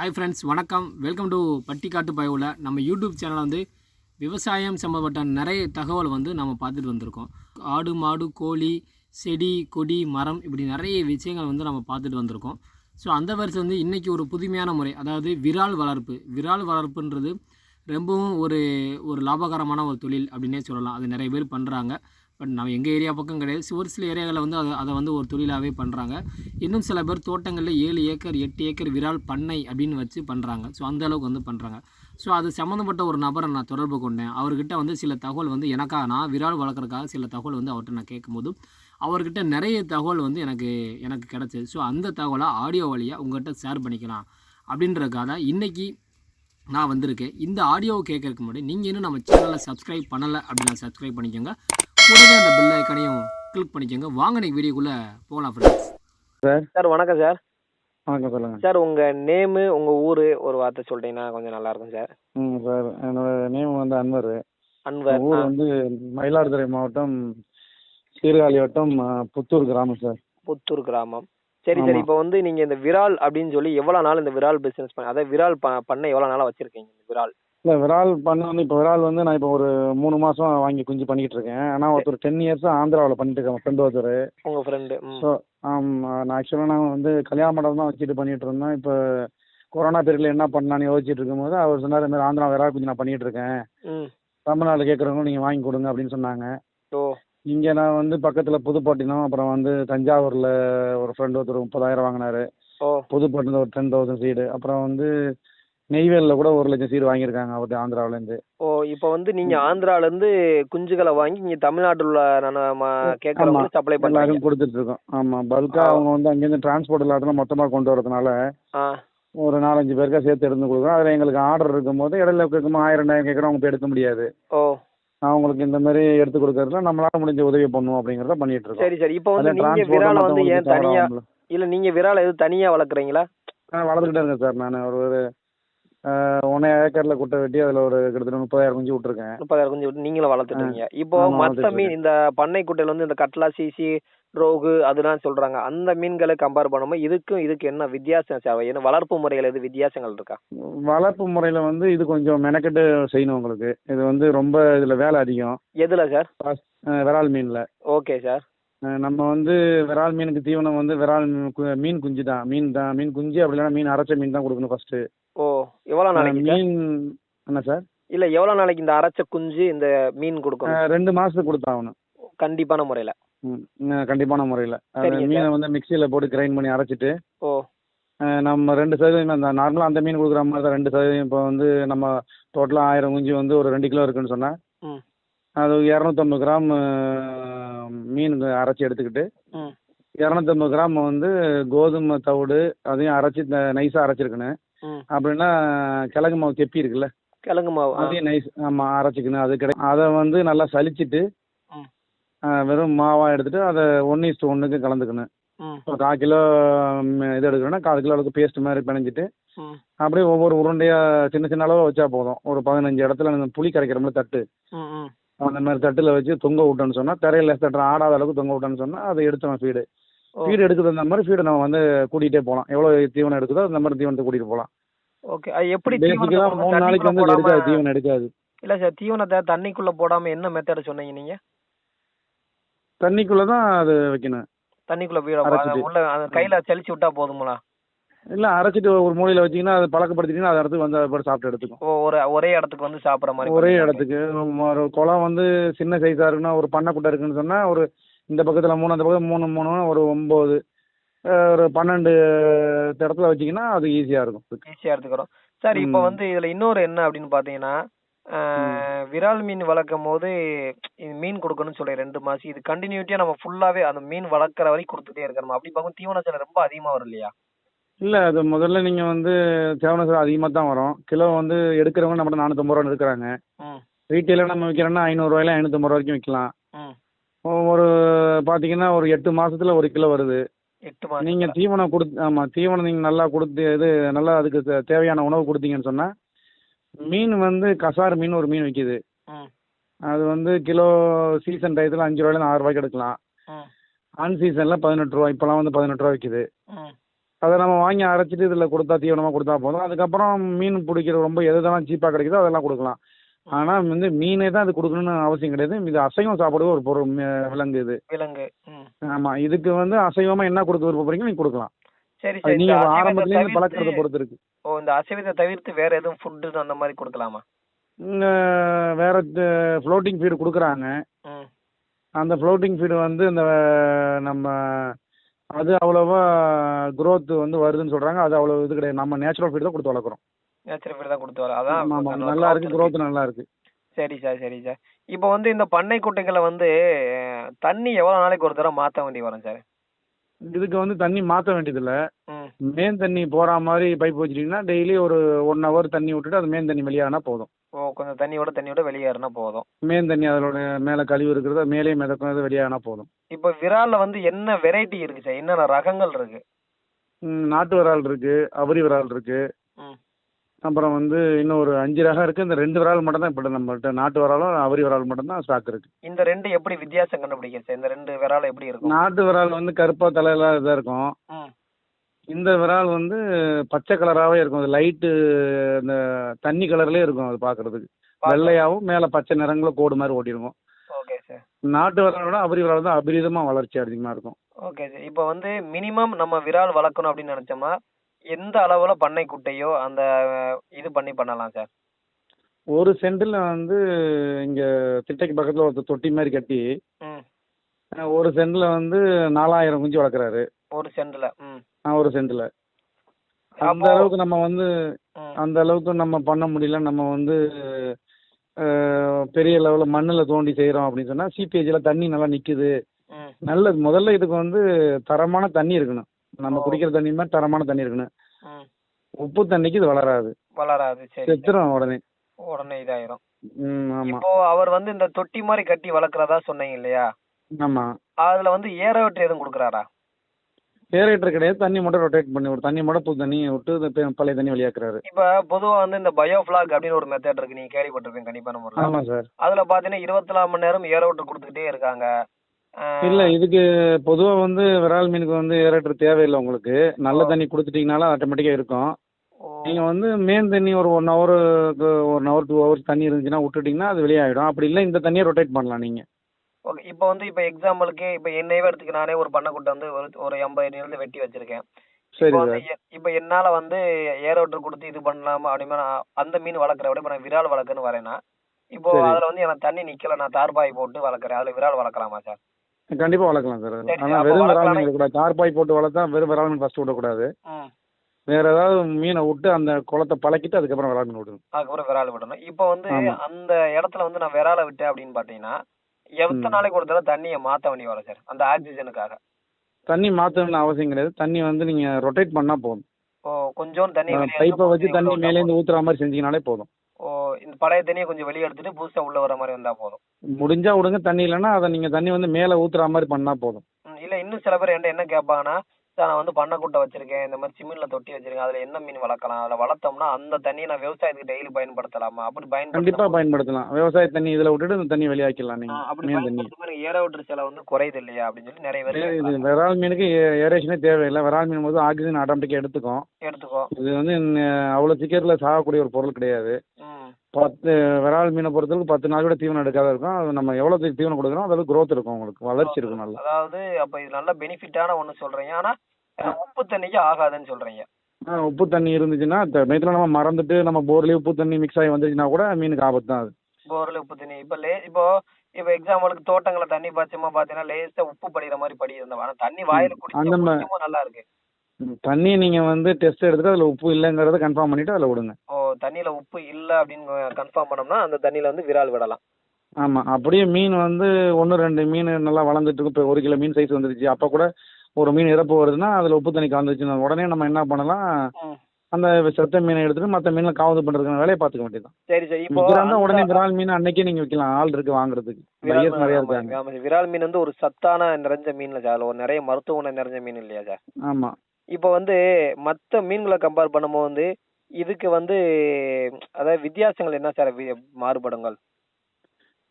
Hi friends வணக்கம். Welcome to பட்டிக்காட்டு பயவில். நம்ம யூடியூப் சேனலில் வந்து விவசாயம் சம்பந்தப்பட்ட நிறைய தகவல் வந்து நம்ம பார்த்துட்டு வந்திருக்கோம். ஆடு மாடு கோழி செடி கொடி மரம் இப்படி நிறைய விஷயங்கள் வந்து நம்ம பார்த்துட்டு வந்திருக்கோம். ஸோ அந்த வருஷம் வந்து இன்றைக்கி ஒரு புதுமையான முறை அதாவது விரால் வளர்ப்பு. விரால் வளர்ப்புன்றது ரொம்பவும் ஒரு ஒரு லாபகரமான ஒரு தொழில் அப்படின்னே சொல்லலாம். அது நிறைய பேர் பண்ணுறாங்க பட் நம்ம எங்கள் ஏரியா பக்கம் கிடையாது. ஒரு சில ஏரியாவில் வந்து அதை அதை வந்து ஒரு தொழிலாகவே பண்ணுறாங்க இன்னும் சில பேர் தோட்டங்களில் ஏழு ஏக்கர் எட்டு ஏக்கர் விரால் பண்ணை அப்படின்னு வச்சு பண்ணுறாங்க ஸோ அந்த அளவுக்கு வந்து பண்ணுறாங்க ஸோ அது சம்மந்தப்பட்ட ஒரு நபரை நான் தொடர்பு கொண்டேன். அவர்கிட்ட வந்து சில தகவல் வந்து எனக்காக நான் விரால் வளர்க்குறதுக்காக சில தகவல் வந்து அவர்கிட்ட நான் கேட்கும்போது அவர்கிட்ட நிறைய தகவல் வந்து எனக்கு எனக்கு கிடச்சிது. ஸோ அந்த தகவலை ஆடியோ வழியாக உங்கள்கிட்ட ஷேர் பண்ணிக்கலாம் அப்படின்றதுக்காக தான் இன்றைக்கி நான் வந்திருக்கேன். இந்த ஆடியோவை கேட்கறதுக்கு முன்னாடி நீங்கள் இன்னும் நம்ம சேனலை சப்ஸ்கிரைப் பண்ணலை அப்படின்னா சப்ஸ்கிரைப் பண்ணிக்கோங்க. கூடவே அந்த பெல் ஐக்கனையும் கிளிக் பண்ணிக்கோங்க. வாங்க நீ வீடியோக்குள்ளே போகலாம் ஃப்ரெண்ட்ஸ் சார். வணக்கம் சார். வணக்கம் சொல்லுங்க. சார் உங்கள் நேமு உங்கள் ஊர் ஒரு வார்த்தை சொல்லிட்டீங்கன்னா கொஞ்சம் நல்லா இருக்கும் சார். ம் சார். என்னோட நேம் வந்து அன்வர். அன்வர் ஊர் வந்து மயிலாடுதுறை மாவட்டம் சீர்காழி வட்டம் புத்தூர் கிராமம் சார். புத்தூர் கிராமம். சரி சரி. இப்போ வந்து நீங்கள் இந்த விரால் அப்படின்னு சொல்லி எவ்வளோ நாள் இந்த விரால் பிஸ்னஸ் பண்ண அதாவது விரால் பண்ணை எவ்வளோ நாளாக வச்சுருக்கீங்க இந்த விரால்? இல்லை விரால் பண்ண வந்து இப்போ விரால் வந்து நான் இப்போ ஒரு மூணு மாதம் வாங்கி குஞ்சு பண்ணிக்கிட்டு இருக்கேன். ஆனால் ஒருத்தர் டென் இயர்ஸாக ஆந்திராவில் பண்ணிட்டு இருக்கேன் ஃப்ரெண்டு ஒருத்தர். உங்கள் ஃப்ரெண்டு ஸோ நான் ஆக்சுவலாக நான் வந்து கல்யாண மண்டபம் தான் வச்சுட்டு பண்ணிட்டு இருந்தேன். இப்போ கொரோனா பீரியடில் என்ன பண்ணலான்னு யோசிச்சுட்டு இருக்கும்போது அவர் சொன்னார் இந்த ஆந்திரா விரால் குஞ்சு நான் பண்ணிட்டு இருக்கேன். ம். தமிழ்நாட்டில் கேட்குறவங்க நீங்கள் வாங்கி கொடுங்க அப்படின்னு சொன்னாங்க. ஓ. இங்கே நான் வந்து பக்கத்தில் புதுப்பட்டினம் அப்புறம் வந்து தஞ்சாவூரில் ஒரு ஃப்ரெண்டு ஒருத்தர் முப்பதாயிரம் வாங்கினாரு. ஓ. புதுப்பட்டினம் ஒரு டென் தௌசண்ட் சீடு அப்புறம் வந்து நெய்வேலியில் கூட ஒரு லட்சம் சீடு வாங்கியிருக்காங்க அவர் ஆந்திராவிலேருந்து. ஓ இப்போ வந்து நீங்கள் ஆந்திராலேருந்து குஞ்சுகளை வாங்கி இங்கே தமிழ்நாட்டில் உள்ள நம்ம கேட்குறவங்களுக்கு சப்ளை எல்லாருக்கும் கொடுத்துட்டு இருக்கோம் ஆமாம் பல்காக. அவங்க வந்து அங்கேருந்து டிரான்ஸ்போர்ட் இல்லாதனால மொத்தமாக கொண்டு வரதுனால ஒரு நாலஞ்சு பேருக்கா சேர்த்து எடுத்து கொடுக்குறோம். அதில் எங்களுக்கு ஆர்டர் இருக்கும்போது இடையில கேட்கும்போது ஆயிரம் ரெண்டாயிரம் கேட்குறோம். அவங்க போய் எடுக்க முடியாது. ஓ. அவங்களுக்கு இந்த மாதிரி எடுத்து கொடுக்கறதுல நம்மளால முடிஞ்ச உதவி பண்ணுவோம் அப்படிங்கிறத பண்ணிட்டு இருக்கோம் சரி சரி. இப்போ வந்து transport விராலை வந்து ஏன் தேவையாகும்ல. இல்லை நீங்கள் விராலை எதுவும் தனியாக வளர்க்குறீங்களா? நான் வளர்த்துக்கிட்டே இருக்கேன் சார் நான். ஒரு ஒன்றே ஏக்கரில் குட்டை வெட்டி அதில் ஒரு கிட்டத்தட்ட முப்பதாயிரம் குஞ்சு விட்ருக்கேன் முப்பதாயிரம் குஞ்சு விட்டு நீங்களும் வளர்த்துட்டு இருக்கீங்க இப்போ மற்ற மீன் இந்த பண்ணை குட்டையில வந்து இந்த கட்லா சீசி ரோகு அதெல்லாம் சொல்றாங்க. அந்த மீன்களை கம்பேர் பண்ணும்போது இதுக்கும் இதுக்கு என்ன வித்தியாசம் சார் என்ன வளர்ப்பு முறைகள் எது வித்தியாசங்கள் இருக்கா? வளர்ப்பு முறையில் வந்து இது கொஞ்சம் மெனக்கெட்டு செய்யணும் உங்களுக்கு. இது வந்து ரொம்ப இதில் வேலை அதிகம். எதுல சார்? விரால் மீனில். Okay sir. நம்ம வந்து விரால் மீனுக்கு தீவனம் வந்து விரால் மீன் குஞ்சு தான் மீன் தான் மீன் குஞ்சு அப்படி இல்லைன்னா மீன் அரைச்ச மீன் தான் கொடுக்கணும் ஃபர்ஸ்ட் ஓ எவ்வளவு நாளைக்கு மீன் என்ன சார்? இல்ல எவ்வளவு நாளைக்கு இந்த அரைச்ச குஞ்சு இந்த மீன் கொடுக்கணும்? ரெண்டு மாதத்துக்கு கொடுத்தாகணும். கண்டிப்பான முறையில. கண்டிப்பான முறையில். மீனை. வந்து மிக்சியில் போட்டு கிரைண்ட் பண்ணி அரைச்சிட்டு ஓ. நம்ம ரெண்டு சதவீதம் அந்த நார்மலாக அந்த மீன் கொடுக்குற மாதிரி தான் ரெண்டு சதவீதம். இப்போ வந்து நம்ம டோட்டலாக ஆயிரம் குஞ்சு வந்து ஒரு ரெண்டு கிலோ இருக்குன்னு சொன்னால் அது இரநூத்தம்பது கிராம் மீன் அரைச்சி எடுத்துக்கிட்டு இரநூத்தம்பது கிராம் வந்து கோதுமை தவிடு அதையும் அரைச்சி நைஸாக அரைச்சிருக்கணும். அப்படின்னா கிழங்கு மாவு கெப்பி இருக்குல்ல? கிழங்கு மாவு. அதையும் நைஸ் ஆமாம் அரைச்சிக்கணும் அது கிடை அதை வந்து நல்லா சலிச்சிட்டு வெறும் மாவாக எடுத்துட்டு அதை ஒன்று இஸ்ட்டு ஒன்றுக்கு கலந்துக்கணும் இப்போ கால் கிலோ இது எடுக்கணும்னா கால் கிலோ அளவுக்கு பேஸ்ட் மாதிரி பிணைஞ்சிட்டு அப்படியே ஒவ்வொரு உருண்டையாக சின்ன சின்ன அளவாக வச்சா போதும். ஒரு பதினஞ்சு இடத்துல இந்த புளி கரைக்கிற மாதிரி தட்டு. அந்த மாதிரி தட்டில் வச்சு தொங்க விட்டோன்னு சொன்னால் தரையில் தட்டுற ஆடாத அளவுக்கு தொங்க விட்டோன்னு சொன்னால் அதை எடுத்தோம் ஃபீடு ஃபீடு எடுக்குது அந்த மாதிரி ஃபீடை நம்ம வந்து கூட்டிகிட்டே போகலாம். எவ்வளோ தீவனம் எடுக்குதோ அந்த மாதிரி தீவனத்தை கூட்டிகிட்டு போகலாம். ஓகே. அது எப்படி தீவனத்தை மூணு நாளைக்கு வந்து எடுக்காது தீவனம் எடுக்காது. இல்ல சார் தீவனத்தை தண்ணிக்குள்ள போடாம என்ன மெத்தட் சொன்னீங்க நீங்க? தண்ணிக்குள்ளே தான் அது வைக்கணும். தண்ணிக்குள்ள போயிட அரைச்சிட்டு. உள்ள கையில தெளிச்சு விட்டா போதுங்களா? இல்லை அரைச்சிட்டு ஒரு மூலையில் வச்சிங்கன்னா அதை பழக்கப்படுத்திட்டீங்கன்னா அது இடத்துக்கு வந்து அதை போட்டு சாப்பிட்டு எடுத்துக்கும். ஒரு ஒரே இடத்துக்கு வந்து சாப்பிடுற மாதிரி ஒரே. இடத்துக்கு. ஒரு குளம் வந்து சின்ன சைஸாக இருக்குன்னா ஒரு பண்ணைக்குட்டை இருக்குன்னு சொன்னால் ஒரு இந்த பக்கத்தில் மூணு அந்த பக்கம் மூணு மூணு ஒரு ஒம்பது ஒரு பன்னெண்டு இடத்துல வச்சிங்கன்னா அது ஈஸியாக இருக்கும். ஈஸியா எடுத்துக்கிறோம். சார் இப்போ. வந்து இதுல இன்னொரு என்ன அப்படின்னு பாத்தீங்கன்னா ஆஹ், விரால் மீன் வளர்க்கும் போது மீன் கொடுக்கணும்னு சொல்லி ரெண்டு மாசம் இது கண்டினியூட்டியா நம்ம ஃபுல்லாவே அந்த மீன் வளர்க்குற வரைக்கும் கொடுத்துட்டே இருக்கணும்? அப்படி பார்க்கும் தீவன செலவு ரொம்ப அதிகமா வரும் இல்லையா? இல்லை அது முதல்ல நீங்கள் வந்து தேவன சார் அதிகமாக தான் வரும். கிலோ வந்து எடுக்கிறவங்க நம்மகிட்ட நானூற்றம்பது ரூபா எடுக்கிறாங்க ம். ரீட்டெயிலாக நம்ம விற்கிறோன்னா ஐநூறுரூவாயில ஐநூற்றம்பது ரூபா வரைக்கும் விற்கலாம் ஒரு பார்த்தீங்கன்னா ஒரு எட்டு மாசத்துல ஒரு கிலோ வருது. எட்டு மாசம் நீங்கள் தீவனம் கொடுத்து ஆமாம் தீவனம் நீங்கள் நல்லா கொடுத்து இது நல்லா அதுக்கு தே- தேவையான உணவு கொடுத்தீங்கன்னு சொன்னால் மீன் வந்து கசார் மீன் ஒரு மீன் விற்கிது ம் அது வந்து கிலோ சீசன் டயத்தில் அஞ்சு ரூபாயிலேருந்து ஆறு ரூபாய்க்கு எடுக்கலாம். ம் ஆன் சீசனில் பதினெட்டு ரூபா இப்போலாம் வந்து பதினெட்டு ரூபா விற்கிது ம் அதை நம்ம வாங்கி அரைச்சிட்டு இதில் கொடுத்தா தீவனமாக கொடுத்தா போதும். அதுக்கப்புறம் மீன் பிடிக்கிற ரொம்ப எதெல்லாம் சீப்பாக கிடைக்குதோ அதெல்லாம் கொடுக்கலாம். ஆனால் வந்து மீனே தான் இது கொடுக்கணும்னு அவசியம் கிடையாது. இது அசைவம் சாப்பிடுற ஒரு பொருள் விலங்கு இது. விலங்கு ம். ஆமாம் இதுக்கு வந்து அசைவமாக என்ன கொடுக்க விருப்பப்படுறீங்க நீங்கள் கொடுக்கலாம். சரி அது சரி அசைவத்தை ஆரம்பத்துலேருந்து பழக்கிறத பொறுத்து இருக்கு ஓ இந்த அசைவத்தை தவிர்த்து வேற எதுவும் ஃபுட்டு அந்த மாதிரி கொடுக்கலாமா? வேற ஃப்ளோட்டிங் ஃபீடு கொடுக்குறாங்க. அந்த ஃப்ளோட்டிங் ஃபீடு வந்து இந்த நம்ம அது அவ்வளோவா growth வந்து வருதுன்னு சொல்கிறாங்க அது அவ்வளோ இது கிடையாது. நம்ம நேச்சுரல் ஃபீடு தான் கொடுத்து வளர்க்குறோம். நேச்சுரல் ஃபீட் தான் கொடுத்து வர அதான் நல்லா இருக்கு growth நல்லா இருக்கு. சரி சார் சரி சார். இப்போ வந்து இந்த பண்ணை குட்டைகளை வந்து தண்ணி எவ்வளோ நாளைக்கு ஒரு தடவை மாற்ற வேண்டி வரும் சார்? இதுக்கு வந்து தண்ணி மாற்ற வேண்டியதில்லை. மேன் தண்ணி போகிற மாதிரி பைப் வச்சிட்டிங்கன்னா டெய்லி ஒரு ஒன் ஹவர் தண்ணி விட்டுட்டு அது மேன் தண்ணி வெளியானா போதும். ஓ கொஞ்சம் தண்ணியோட தண்ணியோட வெளியேறினா போதும். மேன் தண்ணி அதோட மேலே கழிவு இருக்கிறது மேலே மிதக்கும் வெளியானா போதும். இப்போ விராலில் வந்து என்ன வெரைட்டி இருக்கு சார்? என்னென்ன ரகங்கள் இருக்கு? நாட்டு விரால் இருக்கு அபரி விரால் இருக்கு. அப்புறம் வந்து இன்னும் ஒரு அஞ்சு ரகம் இருக்கு. இந்த ரெண்டு விரால் மட்டும் தான் இப்போ நம்மள்ட்ட நாட்டு விராலும் அபரி விரால் மட்டும் தான் ஸ்டாக் இருக்கு. இந்த ரெண்டு எப்படி வித்தியாசம் கண்டுபிடிக்க சார்? இந்த ரெண்டு விரால் எப்படி இருக்கும்? நாட்டு விரால் வந்து கருப்பா தலையெல்லாம் இதாக இருக்கும். இந்த விரால் வந்து பச்சை கலராகவே இருக்கும். அது லைட்டு இந்த தண்ணி கலர்லேயே இருக்கும் அது பார்க்கறதுக்கு வெள்ளையாகவும் மேலே பச்சை நிறங்கள கோடு மாதிரி ஓட்டிருக்கும் ஓகே சார். நாட்டு விராலோட அபரி விரால் தான் அபரிதமாக வளர்ச்சி அதிகமாக இருக்கும். Okay sir. இப்போ வந்து மினிமம் நம்ம விரால் வளர்க்கணும் அப்படின்னு நினைச்சோம்னா எந்த அளவுல பண்ணை குட்டையோ அந்த இது பண்ணி பண்ணலாம் சார். ஒரு சென்டில் வந்து இங்கே திட்டைக்கு பக்கத்தில் ஒரு தொட்டி மாதிரி கட்டி ஒரு சென்டில் வந்து நாலாயிரம் குஞ்சு வளர்க்குறாரு. ஒரு சென்டில் ம். ஒரு சென்டில். அந்த அளவுக்கு நம்ம வந்து அந்த அளவுக்கு நம்ம பண்ண முடியல. நம்ம வந்து பெரிய லெவலில் மண்ணில் தோண்டி செய்கிறோம் அப்படின்னு சொன்னால் சிபிஹெச்சில் தண்ணி நல்லா நிற்குது நல்லது. முதல்ல இதுக்கு வந்து தரமான தண்ணி இருக்கணும். நம்ம. குடிக்கிற தண்ணி மாதிரி தரமான தண்ணி இருக்கணும். உப்பு தண்ணிக்கு இது வளராது. வளராது சரி. செத்துரும் உடனே. உடனே இதாயிரும். இப்போ அவர் வந்து இந்த தொட்டி மாதிரி கட்டி வளர்க்குறதா சொன்னீங்க இல்லையா? ஆமாம் அதுல வந்து ஏரோட்டு எதுவும் கொடுக்குறாரா? ஏரேட்டர் கிடையாது தண்ணி மட்டும் ரொட்டேட் பண்ணி விடும் தண்ணி மட்டும் புது தண்ணி விட்டு பழைய தண்ணி வெளியாக்குறாரு. இப்ப பொதுவா வந்து இந்த பயோஃபிளாக் அப்படின்னு ஒரு மெத்தட் இருக்கு. நீங்க கேள்விப்பட்டிருப்பீங்க கண்டிப்பான முறையில். ஆமாம் சார். அதுல பாத்தீங்கன்னா இருபத்தி நாலு மணி நேரம் ஏரோட்டு கொடுத்துக்கிட்டே இருக்காங்க. இல்லை இதுக்கு பொதுவாக வந்து விரால் மீனுக்கு வந்து ஏரேட்டர் தேவையில்லை உங்களுக்கு. நல்ல தண்ணி கொடுத்துட்டீங்கனாலும் ஆட்டோமேட்டிக்காக இருக்கும். ஓ, நீங்கள் வந்து மேன் தண்ணி ஒரு ஒன் ஹவருக்கு ஒன் ஹவர் டூ ஹவர்ஸ் தண்ணி இருந்துச்சுன்னா விட்டுட்டிங்கன்னா அது வெளியாகிடும் அப்படி இல்லை இந்த தண்ணியை ரொட்டேட் பண்ணலாம் நீங்கள் ஓகே இப்போ வந்து இப்போ எக்ஸாம்பிளுக்கு இப்போ என்னையவே எடுத்துக்க நானே ஒரு பண்ணைக்குட்டை வந்து ஒரு ஒரு எண்பது அடியிலிருந்து வெட்டி வச்சிருக்கேன். சரி இப்போ என்னால வந்து ஏரோட்டர் கொடுத்து இது பண்ணலாமா அப்படிமா நான் அந்த மீன் வளர்க்குற விட இப்போ நான் விரால் வளர்க்குன்னு வரேன்னா இப்போ. அதுல வந்து எனக்கு தண்ணி நிக்கல நான் தார்பாய் போட்டு வளர்க்குறேன். அதுல விரால் வளர்க்கலாமா சார்? கண்டிப்பாக வளர்க்கலாம் சார். அப்போ வெறும் விரால் வளர்க்கலாம். மீன் விடக்கூடாது தார்பாய் போட்டு வளர்த்தா வெறும் விரால் மீன் ஃபஸ்ட்டு விடக்கூடாது வேற ஏதாவது மீனை விட்டு அந்த குளத்தை பழக்கிட்டு அதுக்கப்புறம் விரால் மீன் விடணும். அதுக்கப்புறம் விரால் விடணும். இப்போ வந்து ஆமா. அந்த இடத்துல வந்து நான் விராலை விட்டேன் அப்படின்னு பார்த்தீங்கன்னா எத்தனை ம். நாளைக்கு ஒரு தடவை தண்ணியை மாற்ற வேண்டி வரும் சார் அந்த ஆக்சிஜனுக்காக. தண்ணி மாற்றணும்னு அவசியம் கிடையாது. தண்ணி வந்து நீங்கள் ரொட்டேட் பண்ணால் போதும். ஓ கொஞ்சோண்டு தண்ணி வெளியே பைப்பை வச்சு தண்ணி உள்ள மேலேருந்து ஊற்றுற மாதிரி செஞ்சீங்கனாலே போதும். பழைய தண்ணியை கொஞ்சம் வெளியே எடுத்துட்டு புதுசா உள்ள வர மாதிரி வந்தா போதும். முடிஞ்சா விடுங்க தண்ணி இல்லைன்னா அதை நீங்கள் தண்ணி வந்து மேலே ஊற்றுற மாதிரி பண்ணால் போதும். இல்ல இன்னும் சில பேர் என்கிட்ட என்ன கேட்பாங்கன்னா சார் நான் வந்து பண்ணைக்குட்டை வச்சிருக்கேன் இந்த மாதிரி சிமெண்ட்ல தொட்டி வச்சிருக்கேன் அதுல என்ன மீன் வளர்க்கலாம்? அதுல வளர்த்தோம்னா அந்த தண்ணியை நான் விவசாயத்துக்கு டெய்லி பயன்படுத்தலாமா? அப்படி கண்டிப்பாக பயன்படுத்த பயன்படுத்தலாம். விவசாய தண்ணி இதில் விட்டுட்டு இந்த தண்ணி வெளியாக்கிடலாம் நீங்கள் அப்படி மீன் தண்ணி. ஏற விட்டுற செலவு வந்து குறையுது இல்லையா? அப்படின்னு சொல்லி நிறைய பேர். விரால் மீனுக்கு ஏரேஷனே தேவையில்லை. விரால் மீன் போது ஆக்சிஜன் ஆட்டோமேட்டிக்காக எடுத்துக்கும். எடுத்துக்கோ இது வந்து இன்ன- அவ்வளோ சீக்கிரத்தில் சாகக்கூடிய ஒரு பொருள் கிடையாது. பத்து விரால் மீனை பொறுத்தளவுக்கு பத்து நாள் கூட தீவனம் எடுக்காத இருக்கும். அது நம்ம எவ்வளோ தீவனம் கொடுக்குறோம் அதாவது growth இருக்கும் உங்களுக்கு. வளர்ச்சி இருக்கும் நல்லா. அதாவது அப்ப இது நல்ல பெனிஃபிட்டான ஒண்ணு சொல்றீங்க. ஆனா அஹ், உப்பு தண்ணிக்கு ஆகாதுன்னு சொல்றீங்க. ஆ, உப்பு தண்ணி இருந்துச்சுன்னா நேரத்தில் நம்ம மறந்துட்டு நம்ம போர்லேயே உப்பு தண்ணி மிக்ஸ் ஆகி வந்துச்சுன்னா கூட மீனுக்கு ஆபத்து தான் அது. போர்ல உப்பு தண்ணி. இப்ப லே இப்போ இப்போ எக்ஸாம்பிளுக்கு தோட்டங்கள தண்ணி பாய்ச்சமா பாத்தீங்கன்னா லேசா உப்பு படிக்கிற மாதிரி படி இருந்தோம் ஆனா தண்ணி வாயில அந்த குடிச்சு நல்லா இருக்கு. தண்ணி நீங்கள் வந்து டெஸ்ட் எடுத்துட்டு அதில் உப்பு இல்லைங்கிறத கன்ஃபார்ம் பண்ணிவிட்டு அதில் விடுங்க. ஓ தண்ணியில உப்பு இல்ல அப்படின்னு கன்ஃபார்ம் பண்ணோம்னா அந்த தண்ணியில வந்து விரால் விடலாம். ஆமாம் அப்படியே மீன் வந்து ஒன்று ரெண்டு மீன் நல்லா வளர்ந்துட்டு இருக்கும் இப்போ ஒரு கிலோ மீன் சைஸ் வந்துருச்சு. அப்போ கூட ஒரு மீன் இறப்பு வருதுன்னா அதில் உப்பு தண்ணி கலந்துச்சுன்னா உடனே நம்ம என்ன பண்ணலாம். அந்த செத்த மீனை எடுத்துட்டு மற்ற மீனை காவது பண்ணுறதுக்கான வேலையை பார்த்துக்க வேண்டியதான் சரி சரி. இப்போ உடனே விரால் மீன் அன்னைக்கே நீங்கள் விற்கலாம் ஆள் இருக்கு வாங்குறதுக்கு. நிறையா ஆமா, இருக்காங்க. ஆமா. விரால் மீன் வந்து ஒரு சத்தான நிறைஞ்ச மீன்ல சார். ஒரு நிறைய மருத்துவ குணம் நிறைஞ்ச மீன் இல்லையா சார்? ஆமாம் இப்போ வந்து மற்ற மீன்களை கம்பேர் பண்ணும்போது வந்து இதுக்கு வந்து அதாவது வித்தியாசங்கள் என்ன சார் மாறுபடுங்கள்?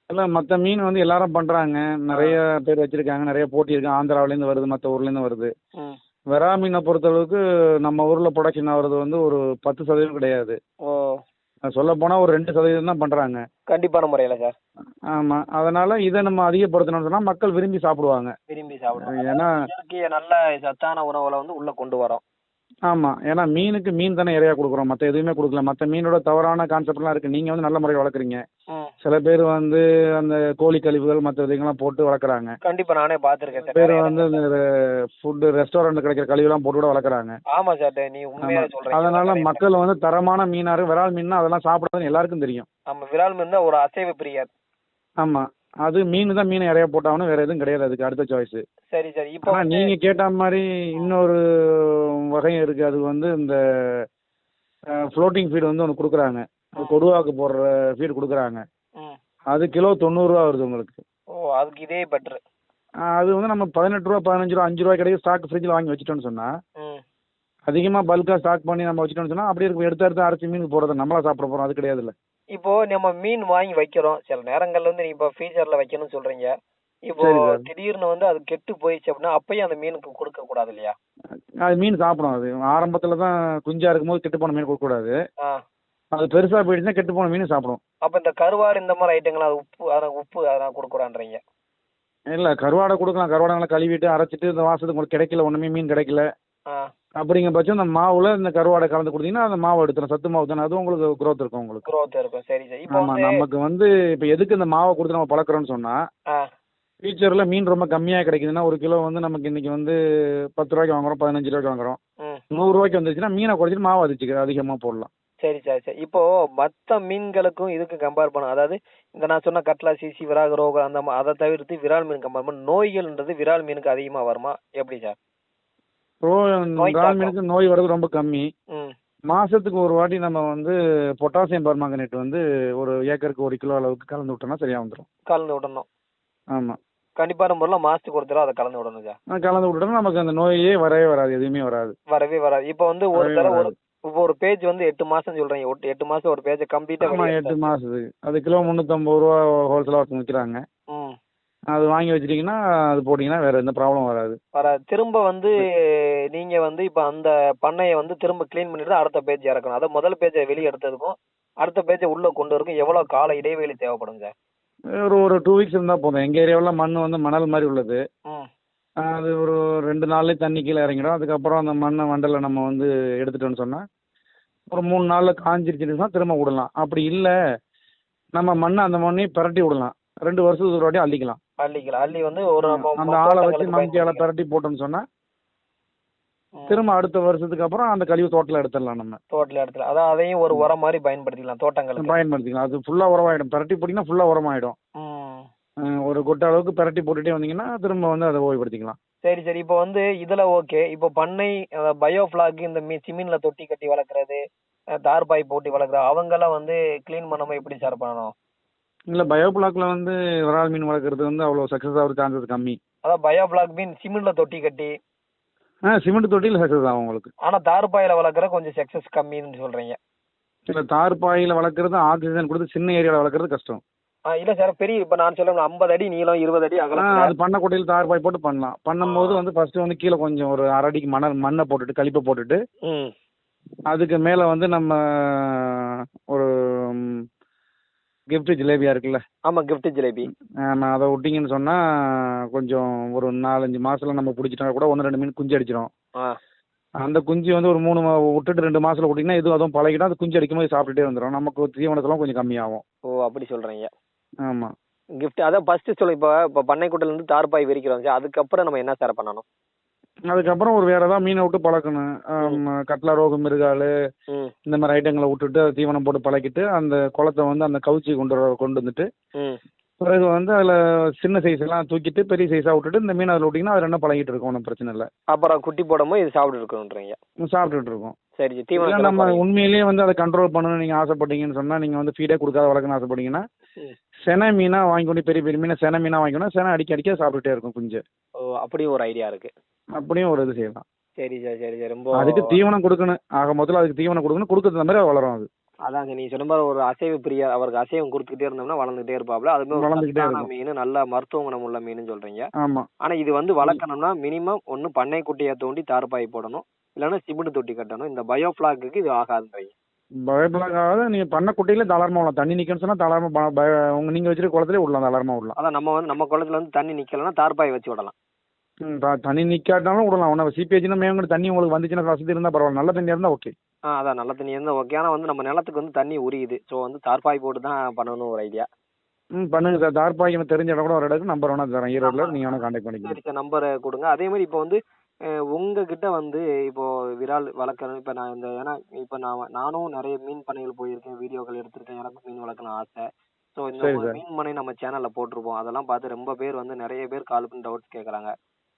இல்லை மற்ற மீன் வந்து எல்லாரும் பண்ணுறாங்க நிறைய பேர் வச்சுருக்காங்க. நிறைய போட்டி இருக்கு. ஆந்திராவிலேருந்து வருது மற்ற ஊர்லேருந்து வருது. வெறா மீனை பொறுத்தளவுக்கு நம்ம ஊரில் ப்ரொடக்ஷன் ஆகிறது வந்து ஒரு பத்து சதவீதம் கிடையாது. ஓ. சொல்ல போனால் ஒரு ரெண்டு சதவீதம் தான் பண்ணுறாங்க கண்டிப்பான முறையில சார். ஆமாம் அதனால் இதை நம்ம அதிகப்படுத்தணும்னு சொன்னால் மக்கள் விரும்பி சாப்பிடுவாங்க. விரும்பி சாப்பிடுவோம் ஏன்னா நல்ல சத்தான உணவுகளை வந்து உள்ள கொண்டு வரோம். ஆமாம் ஏன்னா மீனுக்கு மீன் தானே இறையா கொடுக்குறோம். மற்ற எதுவுமே கொடுக்கல. மற்ற மீனோட தவறான கான்செப்ட்லாம் இருக்குது நீங்கள் வந்து நல்ல முறையில் வளர்க்குறீங்க. சில பேர் வந்து அந்த கோழி கழிவுகள் மற்ற இதுங்கெல்லாம் போட்டு வளர்க்குறாங்க. கண்டிப்பா நானே பார்த்துருக்கேன் பேர் வந்து இந்த ஃபுட்டு ரெஸ்டாரண்ட் கிடைக்கிற கழிவுலாம் போட்டு கூட வளர்க்குறாங்க. ஆமா சார். நீ உண்மையா சொல்றீங்க. அதனால மக்கள் வந்து தரமான மீனாரு விரால் மீன்னா அதெல்லாம் சாப்பிடாதுன்னு எல்லாருக்கும் தெரியும். நம்ம விரால் மீன் தான் ஒரு அசைவ பிரியர் ஆமாம் அது மீன் தான் மீன் இறைய போட்டாகணும் வேற எதுவும் கிடையாது அதுக்கு அடுத்த சாய்ஸ் சரி சரி. இப்போ ஆனால் நீங்கள் கேட்ட மாதிரி இன்னொரு வகையும் இருக்குது அது வந்து இந்த ஃப்ளோட்டிங் ஃபீடு வந்து ஒன்று கொடுக்குறாங்க. கொடுவாக்கு போடுற ஃபீடு கொடுக்குறாங்க. அது கிலோ தொண்ணூறுரூவா வருது உங்களுக்கு. ஓ அதுக்கு இதே பெட்ரு அது வந்து நம்ம பதினெட்டு ரூபா பதினஞ்சு ரூபா அஞ்சு ரூபா கிடைக்கும் ஸ்டாக் ஃப்ரிட்ஜில் வாங்கி வச்சிட்டோம்னு சொன்னால் அதிகமாக பல்காக ஸ்டாக் பண்ணி நம்ம வச்சிட்டோம்னு சொன்னால் அப்படியே இருக்கும். எடுத்து எடுத்து அரைச்சி மீன் போடுறது நம்மளா சாப்பிட போகிறோம் அது கிடையாதுல்ல. இப்போ நம்ம மீன் வாங்கி வைக்கிறோம். சில நேரங்கள்ல வந்து நீ இப்போ ஃப்ரீசர்ல வைக்கணும்னு சொல்றீங்க. இப்போ சரி சார். திடீர்னு வந்து அது கெட்டு போயிடுச்சு அப்படின்னா அப்பயும் அந்த மீனுக்கு கொடுக்க கூடாது இல்லையா? அது மீன் சாப்பிடும். அது ஆரம்பத்தில் தான் குஞ்சா இருக்கும்போது கெட்டு போன மீன் கொடுக்கக்கூடாது ஆ. அது பெருசாக போயிடுச்சுன்னா கெட்டு போன மீன் சாப்பிடும். அப்ப இந்த கருவாடு இந்த மாதிரி ஐட்டங்கள் அது உப்பு அதான் உப்பு அதெல்லாம் கொடுக்குறான்றீங்க இல்லை கருவாடை கொடுக்கலாம். கருவாடை நல்லா கழுவிட்டு அரைச்சிட்டு இந்த வாசத்துக்கு உங்களுக்கு கிடைக்கல. ஒன்றுமே மீன் கிடைக்கல. அப்படிங்கிற பட்சம் இந்த மாவுல இந்த கருவாடை கலந்து கொடுத்தீங்கன்னா அந்த மாவு எடுத்துரும். சத்து மாவு தானே அது உங்களுக்கு growth இருக்கும் உங்களுக்கு. Growth இருக்கும். சரி சரி. இப்போ ஆமா நமக்கு வந்து இப்போ எதுக்கு இந்த மாவை கொடுத்து நம்ம பழக்கிறோம்னு சொன்னா ஃபியூச்சர்ல மீன் ரொம்ப கம்மியா கிடைக்குதுன்னா ஒரு கிலோ வந்து நமக்கு இன்னைக்கு வந்து பத்து ரூபாய்க்கு வாங்குறோம் பதினஞ்சு ரூபாய்க்கு வாங்குறோம். நூறு ரூபாய்க்கு வந்துச்சுன்னா மீனை குறைச்சிட்டு மாவு அதிச்சு அதிகமா போடலாம். சரி சரி சரி. இப்போ மற்ற மீன்களுக்கும் இதுக்கு கம்பேர் பண்ண அதாவது இந்த நான் சொன்ன கட்லா சிசி விராக ரோகம் அந்த அதை தவிர்த்து விரால் மீன் கம்பேர் பண்ண நோய்கள்ன்றது விரால் மீனுக்கு அதிகமா வருமா? எப்படி சார்? ஸோ நோய் வர்றது ரொம்ப கம்மி. மாசத்துக்கு ஒரு வாட்டி நம்ம வந்து பொட்டாசியம் பர்மாங்கனேட் வந்து ஒரு ஏக்கருக்கு ஒரு கிலோ அளவுக்கு கலந்து விட்டோம்னா சரியா வந்துடும் கலந்து விடணும். ஆமா. கண்டிப்பான முறையில் மாசத்துக்கு ஒரு தடவை அதை கலந்து விடணும் கலந்து விட்டோம்னா நமக்கு அந்த நோயே வரவே வராது எதுவுமே வராது. வரவே வராது. இப்போ வந்து ஒரு தடவை ஒரு. இப்போ ஒரு பேஜ் வந்து எட்டு மாசம் சொல்றீங்க. ஒட்டு- எட்டு மாசம் ஒரு பேஜை கம்ப்ளீட்டா எட்டு மாசத்துக்கு. அது கிலோ முந்நூற்றம்பது ரூபா ஹோல்சேலாக ஒருத்தங்க விற்கிறாங்க அது வாங்கி வச்சிட்டிங்கன்னா அது போட்டிங்கன்னா வேற எந்த ப்ராப்ளம் வராது. வர திரும்ப வந்து நீங்க வந்து இப்போ அந்த பண்ணையை வந்து திரும்ப க்ளீன் பண்ணிட்டு அடுத்த பேஜ் இறக்கணும். அதை முதல் பேஜை வெளியே எடுத்ததுக்கும் அடுத்த பேஜை உள்ள கொண்டு வரக்கும் எவ்வளவு கால இடைவெளி தேவைப்படும் சார் ஒரு ஒரு டூ வீக்ஸ் இருந்தால் போதும். எங்கள் ஏரியாவில் மண் வந்து மணல் மாதிரி உள்ளது. ம். அது ஒரு ரெண்டு நாள்லேயே தண்ணி கீழே இறங்கிடும். அதுக்கப்புறம் அந்த மண்ணை மண்டல நம்ம வந்து எடுத்துட்டோம்னு சொன்னால் ஒரு மூணு நாளில் காஞ்சிருச்சுன்னு சொன்னா திரும்ப விடலாம். அப்படி இல்லை நம்ம மண்ணை அந்த மண்ணையும் பிரட்டி விடலாம். ரெண்டு வருஷத்துக்கு ஒரு வாட்டி அள்ளிக்கலாம். அள்ளிக்கலாம் அள்ளி வந்து ஒரு அந்த ஆளை வச்சு பயன்படுத்திக்கலாம். பிரட்டி போட்டோம்னு சொன்னால் ம். திரும்ப அடுத்த வருஷத்துக்கு அப்புறம் அந்த கழிவு தோட்டில் எடுத்துடலாம் நம்ம. தோட்டல இடத்துல அதான் அதையும் ஒரு உரம் மாதிரி பயன்படுத்திக்கலாம் தோட்டங்களுக்கு. பயன்படுத்திக்கலாம். அது ஃபுல்லாக உரமாயிடும். பிரட்டி போட்டிங்கன்னா ஃபுல்லாக உரமாயிடும். ஒரு கொட்டை அளவுக்கு பிரட்டி போட்டுட்டே வந்தீங்கன்னா திரும்ப வந்து அதை ஓய்வுபடுத்திக்கலாம். சரி சரி. இப்போ வந்து இதுல ஓகே. இப்போ பண்ணை பயோஃபிளாக் இந்த மீ சிமின்ல தொட்டி கட்டி வளர்க்குறது தார்பாய் போட்டி வளர்க்குறது அவங்கெல்லாம் வந்து க்ளீன் பண்ணாம எப்படி சார் பண்ணணும்? இல்லை பயோபிளாக்ல வந்து விரால் மீன் வளர்க்குறது வந்து அவ்வளோ சக்ஸஸ் ஆகிற சான்சஸ் கம்மி. அதான் பயோஃபிளாக் மீன் சிமெண்ட்ல தொட்டி கட்டி. ஆ சிமெண்ட் தொட்டியில் சக்ஸஸ் ஆகும் உங்களுக்கு. ஆனா தார்பாயில வளர்க்குற கொஞ்சம் சக்சஸ் கம்மின்னு சொல்றீங்க. இல்லை தார்பாயில் வளர்க்குறது ஆக்சிஜன் கொடுத்து சின்ன ஏரியாவில் வளர்க்குறது கஷ்டம். ஆ இல்ல சார் பெரிய இப்ப நான் சொல்ல ஐம்பது அடி நீளம் இருபது அடி அகலம் அது பண்ண கொட்டையில் தார்பாய் போட்டு பண்ணலாம். பண்ணும்போது வந்து ஃபர்ஸ்ட் வந்து கீழே கொஞ்சம் ஒரு அரை அடிக்கு மணல் மண்ணை போட்டுட்டு கழிப்பை போட்டுட்டு அதுக்கு மேலே வந்து நம்ம ஒரு கிஃப்ட் ஜிலேபியா இருக்குல்ல? ஆமா கிஃப்ட் ஜிலேபி. ஆமாம் அதை விட்டிங்கன்னு சொன்னால் கொஞ்சம் ஒரு நாலஞ்சு மாசத்துல நம்ம பிடிச்சிட்டா கூட ஒன்று ரெண்டு மீன் குஞ்சு அடிச்சிடும் அந்த குஞ்சு வந்து ஒரு மூணு விட்டுட்டு ரெண்டு மாசத்துல விட்டிங்கன்னா இதுவும் அதுவும் பழகிடும். அது குஞ்சு அடிக்கும் போது சாப்பிட்டுட்டே வந்துடும் நமக்கு தீவனத்தெல்லாம் கொஞ்சம் கம்மியாகும். ஓ அப்படி சொல்றீங்க. ஆமாம் கிஃப்ட் அதான் ஃபர்ஸ்ட் சொல்லு இப்போ இப்போ பண்ணைக்குட்டில இருந்து தார்பாய் விரிக்கிறோம். சார் அதுக்கப்புறம் நம்ம என்ன சார் பண்ணணும்? அதுக்கப்புறம் ஒரு வேற ஏதாவது மீனை விட்டு பழக்கணும். கட்லா ரோகு மிருகாலு இந்த மாதிரி ஐட்டங்களை விட்டுட்டு தீவனம் போட்டு பழக்கிட்டு அந்த குளத்தை வந்து அந்த கவுச்சி கொண்டு வர கொண்டு வந்துட்டு பிறகு வந்து அதில் சின்ன சைஸ் எல்லாம் தூக்கிட்டு பெரிய சைஸாக விட்டுட்டு இந்த மீன் அதில் விட்டிங்கன்னா அது ரெண்டும் பழகிட்டு இருக்கும் ஒன்றும் பிரச்சனை இல்லை. அப்புறம் குட்டி போடும்போது இது சாப்பிட்டு இருக்கணுன்றீங்க சாப்பிட்டுட்டு இருக்கோம். சரி தீவனம் நம்ம உண்மையிலேயே வந்து அதை கண்ட்ரோல் பண்ணணும்னு நீங்கள் ஆசைப்பட்டீங்கன்னு சொன்னால் நீங்கள் வந்து ஃபீடே கொடுக்காத வளர்க்கணும்னு ஆசைப்பட்டீங்கன்னா. சென மீனாக வாங்கி கொண்டு பெரிய பெரிய மீனை சென மீனாக வாங்கிக்கணும் சென அடிக்க அடிக்க சாப்பிட்டுட்டே இருக்கும் குஞ்சு. ஓ அப்படியும் ஒரு ஐடியா இருக்கு. அப்படியும் ஒரு இது செய்யலாம். சரி சார் சரி சரி. ரொம்ப அதுக்கு தீவனம் கொடுக்கணும். ஆக மொத்தத்தில் அதுக்கு தீவனம் கொடுக்கணும் கொடுக்கறது மாதிரி அது வளரும் அது. சார் நீங்க சொன்ன மாதிரி ஒரு அசைவு பிரியா அவருக்கு அசைவம் கொடுத்துக்கிட்டே இருந்தோம்னா வளர்ந்துகிட்டே இருப்பாப்ல ஒரு வளர்ந்துகிட்டே. மீன் நல்ல மருத்துவ குணம் உள்ள மீன் சொல்றீங்க. ஆமா. ஆனா இது வந்து வளர்க்கணும்னா மினிமம் ஒன்னு பண்ணை குட்டியை தோண்டி தார்பாய் போடணும். இல்லைன்னா சிமெண்ட் தொட்டி கட்டணும். இந்த பயோஃபிளாக்கு இது ஆகாதுன்றீங்க. பயப்படாத நீங்க பண்ண குட்டையில தாராளமா விடலாம் தண்ணி நிக்கணும்னு சொன்னா தாராளமா பய- உங்க நீங்க வச்சிருக்க குளத்திலே விடலாம் தாராளமா விடலாம். அதான் நம்ம வந்து நம்ம குளத்துல வந்து தண்ணி நிக்கலன்னா தார்பாய் வச்சு விடலாம். ம், தண்ணி நிக்காட்டாலும் விடலாம். ஒன்றும் சிபிஹெச்னா மேங்கூட தண்ணி உங்களுக்கு வந்துச்சுன்னா வசதி இருந்தா பரவாயில்ல. நல்ல தண்ணி இருந்தா ஓகே. ஆ அதான் நல்ல தண்ணி இருந்தால் ஓகே. ஆனால் வந்து நம்ம நிலத்துக்கு வந்து தண்ணி உரியுது. ஸோ வந்து தார்பாய் போட்டு தான் பண்ணணும் ஒரு ஐடியா ம் பண்ணுங்க சார். தார்பாய்க்கு எனக்கு தெரிஞ்ச இடம் கூட ஒரு இடத்துக்கு நம்பர் வேணா தரேன். ஈரோட்ல நீங்க வேணா கான்டாக்ட் பண்ணிக்கலாம் சரி நம்பரை கொடுங்க. அதே மாதிரி இப்போ வந்து உங்ககிட்ட வந்து இப்போ விரால் வளர்க்கணும். இப்போ நான் இந்த ஏன்னா இப்போ நான் நானும் நிறைய மீன் பண்ணைகள் போயிருக்கேன். வீடியோக்கள் எடுத்திருக்கேன். எனக்கும் மீன் வளர்க்கணும் ஆசை. ஸோ இந்த. மீன் பண்ணை நம்ம சேனல்ல போட்டிருப்போம். அதெல்லாம் பார்த்து ரொம்ப பேர் வந்து நிறைய பேர் கால் பண்ணி டவுட்ஸ் கேட்குறாங்க